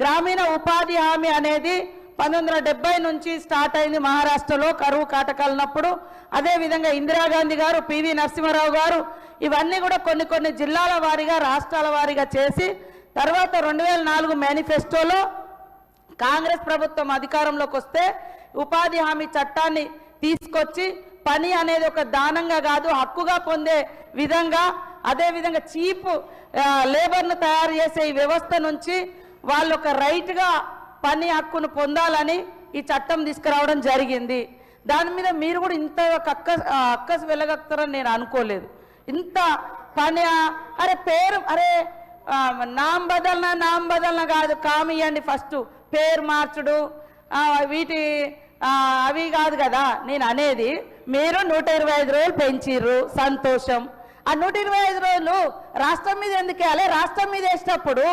గ్రామీణ ఉపాధి హామీ అనేది పంతొమ్మిది వందల నుంచి స్టార్ట్ అయింది మహారాష్ట్రలో కరువు కాటకాలన్నప్పుడు. అదేవిధంగా ఇందిరాగాంధీ గారు పివి నరసింహారావు గారు ఇవన్నీ కూడా కొన్ని కొన్ని జిల్లాల వారీగా రాష్ట్రాల వారీగా చేసి తర్వాత రెండు వేల నాలుగు మేనిఫెస్టోలో కాంగ్రెస్ ప్రభుత్వం అధికారంలోకి వస్తే ఉపాధి హామీ చట్టాన్ని తీసుకొచ్చి పని అనేది ఒక దానంగా కాదు హక్కుగా పొందే విధంగా అదేవిధంగా చీప్ లేబర్ను తయారు చేసే ఈ వ్యవస్థ నుంచి వాళ్ళు ఒక రైట్గా పని హక్కును పొందాలని ఈ చట్టం తీసుకురావడం జరిగింది. దాని మీద మీరు కూడా ఇంత కక్క అక్కసి వెళ్ళగలుగుతారని నేను అనుకోలేదు. ఇంత పని అరే పేరు అరే నాం నామ్ బదలనా నామ్ బదలనా కాదు కామియండి ఫస్ట్. పేరు మార్చుడు వీటి అవి కాదు కదా నేను అనేది. మీరు నూట ఇరవై ఐదు రోజులు పెంచిర్రు సంతోషం. ఆ నూట ఇరవై ఐదు రోజులు రాష్ట్రం మీద ఎందుకు వేయాలి? రాష్ట్రం మీద వేసినప్పుడు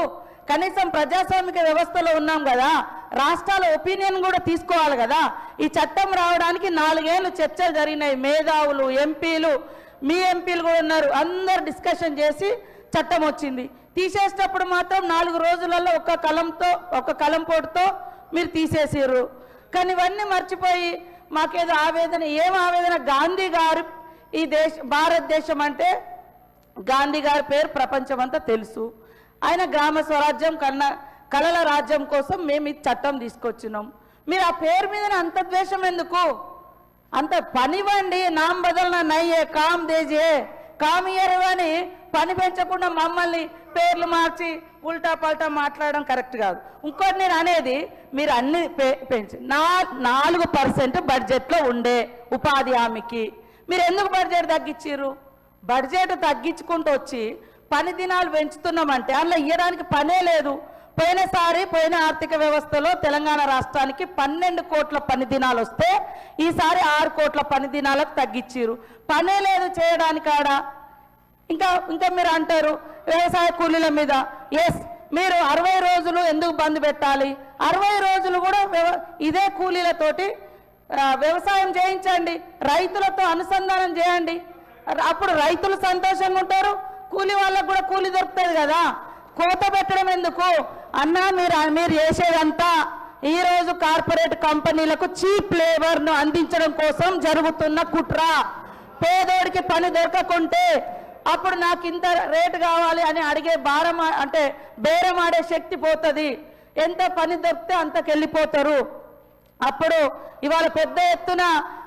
కనీసం ప్రజాస్వామిక వ్యవస్థలో ఉన్నాం కదా రాష్ట్రాల ఒపీనియన్ కూడా తీసుకోవాలి కదా. ఈ చట్టం రావడానికి నాలుగేళ్ళు చర్చలు జరిగినాయి మేధావులు ఎంపీలు మీ ఎంపీలు కూడా ఉన్నారు. అందరు డిస్కషన్ చేసి చట్టం వచ్చింది. తీసేసేటప్పుడు మాత్రం నాలుగు రోజులలో ఒక్క కలంతో ఒక కలం పోటుతో మీరు తీసేసారు కానీ ఇవన్నీ మర్చిపోయి మాకేదో ఆవేదన ఏం ఆవేదన? గాంధీ గారు ఈ దేశ భారతదేశం అంటే గాంధీ గారి పేరు ప్రపంచమంతా తెలుసు. ఆయన గ్రామ స్వరాజ్యం కన్నా కళల రాజ్యం కోసం మేము ఈ చట్టం తీసుకొచ్చినాం. మీరు ఆ పేరు మీద అంత ద్వేషం ఎందుకు? అంత పనివ్వండి నాం బదలన నయ్యే కామ్ దేజే కామియరు అని పని పెంచకుండా మమ్మల్ని పేర్లు మార్చి ఉల్టా పల్టా మాట్లాడడం కరెక్ట్ కాదు. ఇంకోటి నేను అనేది మీరు అన్ని పె- పెంచి నా నాలుగు పర్సెంట్ బడ్జెట్లో ఉండే ఉపాధి హామీకి. మీరు ఎందుకు బడ్జెట్ తగ్గించారు బడ్జెట్ తగ్గించుకుంటూ వచ్చి పని దినాలు పెంచుతున్నామంటే అందులో ఇయ్యడానికి పనే లేదు. పోయినసారి పోయిన ఆర్థిక వ్యవస్థలో తెలంగాణ రాష్ట్రానికి పన్నెండు కోట్ల పని దినాలు వస్తే ఈసారి ఆరు కోట్ల పని దినాలకు తగ్గించారు పనే లేదు చేయడానికి ఇంకా ఇంకా మీరు అంటారు వ్యవసాయ కూలీల మీద. ఎస్ మీరు అరవై రోజులు ఎందుకు బంద్ పెట్టాలి? అరవై రోజులు కూడా వ్యవ- ఇదే కూలీలతోటి వ్యవసాయం చేయించండి. రైతులతో అనుసంధానం చేయండి. అప్పుడు రైతులు సంతోషంగా ఉంటారు కూలి వాళ్ళకు కూడా కూలి దొరుకుతుంది కదా. కోత పెట్టడం ఎందుకు? అన్నా మీరు మీరు చేసేదంతా ఈరోజు కార్పొరేట్ కంపెనీలకు చీప్ లేబర్ను అందించడం కోసం జరుగుతున్న కుట్ర. పేదోడికి పని దొరకకుంటే అప్పుడు నాకు ఇంత రేటు కావాలి అని అడిగే భారం అంటే బేరం ఆడే శక్తి పోతుంది. ఎంత పని దొరికితే అంతకెళ్ళిపోతారు. అప్పుడు ఇవాళ పెద్ద ఎత్తున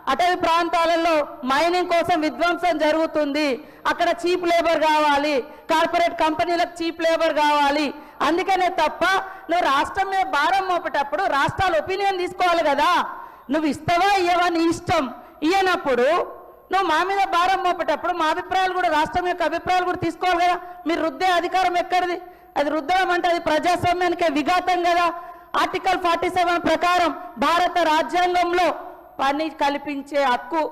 అటవీ ప్రాంతాలలో మైనింగ్ కోసం విధ్వంసం జరుగుతుంది. అక్కడ చీప్ లేబర్ కావాలి. కార్పొరేట్ కంపెనీలకు చీప్ లేబర్ కావాలి. అందుకనే తప్ప నువ్వు రాష్ట్రం మీద భారం మోపేటప్పుడు రాష్ట్రాల ఒపీనియన్ తీసుకోవాలి కదా. నువ్వు ఇస్తావా ఇయ్యవా నీ ఇష్టం. ఇయ్యనప్పుడు నువ్వు మా మీద భారం మోపేటప్పుడు మా అభిప్రాయాలు కూడా రాష్ట్రం యొక్క అభిప్రాయాలు కూడా తీసుకోవాలి కదా. మీరు రుద్దే అధికారం ఎక్కడిది? అది రుద్దడం అంటే అది ప్రజాస్వామ్యానికే విఘాతం కదా. ఆర్టికల్ ఫార్టీ సెవెన్ ప్రకారం భారత రాజ్యాంగంలో పని కల్పించే హక్కు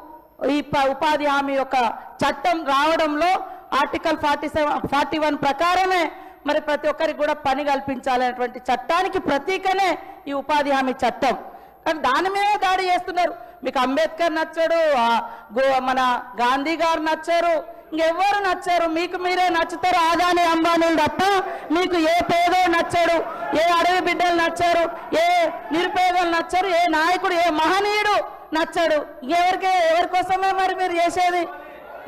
ఈ ఉపాధి హామీ యొక్క చట్టం రావడంలో article forty seven forty one ప్రకారమే మరి ప్రతి ఒక్కరికి కూడా పని కల్పించాలనేటువంటి చట్టానికి ప్రతీకనే ఈ ఉపాధి హామీ చట్టం. కానీ దాని మీద దాడి చేస్తున్నారు. మీకు అంబేద్కర్ నచ్చాడు గో- మన గాంధీ గారు నచ్చారు ఇంకెవ్వరు నచ్చారు? మీకు మీరే నచ్చుతారు ఆదాని అంబానీలు తప్ప మీకు ఏ పేదో నచ్చాడు ఏ అడవి బిడ్డలు నచ్చారు ఏ నిరుపేదలు నచ్చారు ఏ నాయకుడు ఏ మహనీయుడు నచ్చడు. ఎవరికి ఎవరి కోసమే మరి మీరు చేసేది?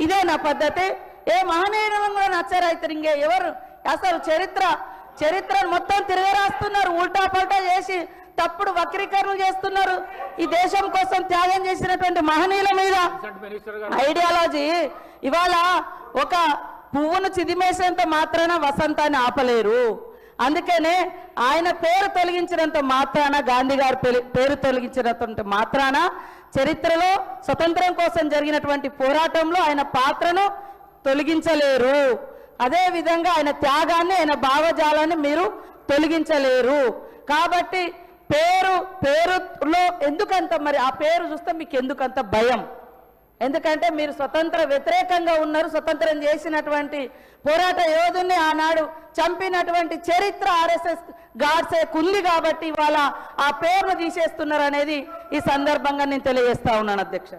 ఇదే నా పద్ధతి. ఏ మహనీయుడు కూడా నచ్చారు ఇంకే ఎవరు? అసలు చరిత్ర చరిత్రను మొత్తం తిరగరాస్తున్నారు ఉల్టా పల్టా చేసి తప్పుడు వక్రీకరణలు చేస్తున్నారు. ఈ దేశం కోసం త్యాగం చేసినటువంటి మహనీయుల మీద ఐడియాలజీ ఇవాళ ఒక పువ్వును చిదిమేసేంత మాత్రాన వసంతాన్ని ఆపలేరు. అందుకనే ఆయన పేరు తొలగించినంత మాత్రాన గాంధీ గారు పేరు- పేరు తొలగించినంత మాత్రాన చరిత్రలో స్వతంత్రం కోసం జరిగినటువంటి పోరాటంలో ఆయన పాత్రను తొలగించలేరు. అదే విధంగా ఆయన త్యాగాన్ని ఆయన భావజాలాన్ని మీరు తొలగించలేరు. కాబట్టి పేరు పేరులో ఎందుకంత మరి ఆ పేరు చూస్తే మీకు ఎందుకంత భయం? ఎందుకంటే మీరు స్వతంత్ర వ్యతిరేకంగా ఉన్నారు స్వతంత్రం చేసినటువంటి పోరాట యోధుని ఆనాడు చంపినటువంటి చరిత్ర ఆర్ఎస్ఎస్ గాడ్సే కుంది కాబట్టి ఇవాళ ఆ పేరును తీసేస్తున్నారు అనేది ఈ సందర్భంగా నేను తెలియజేస్తా ఉన్నాను అధ్యక్ష.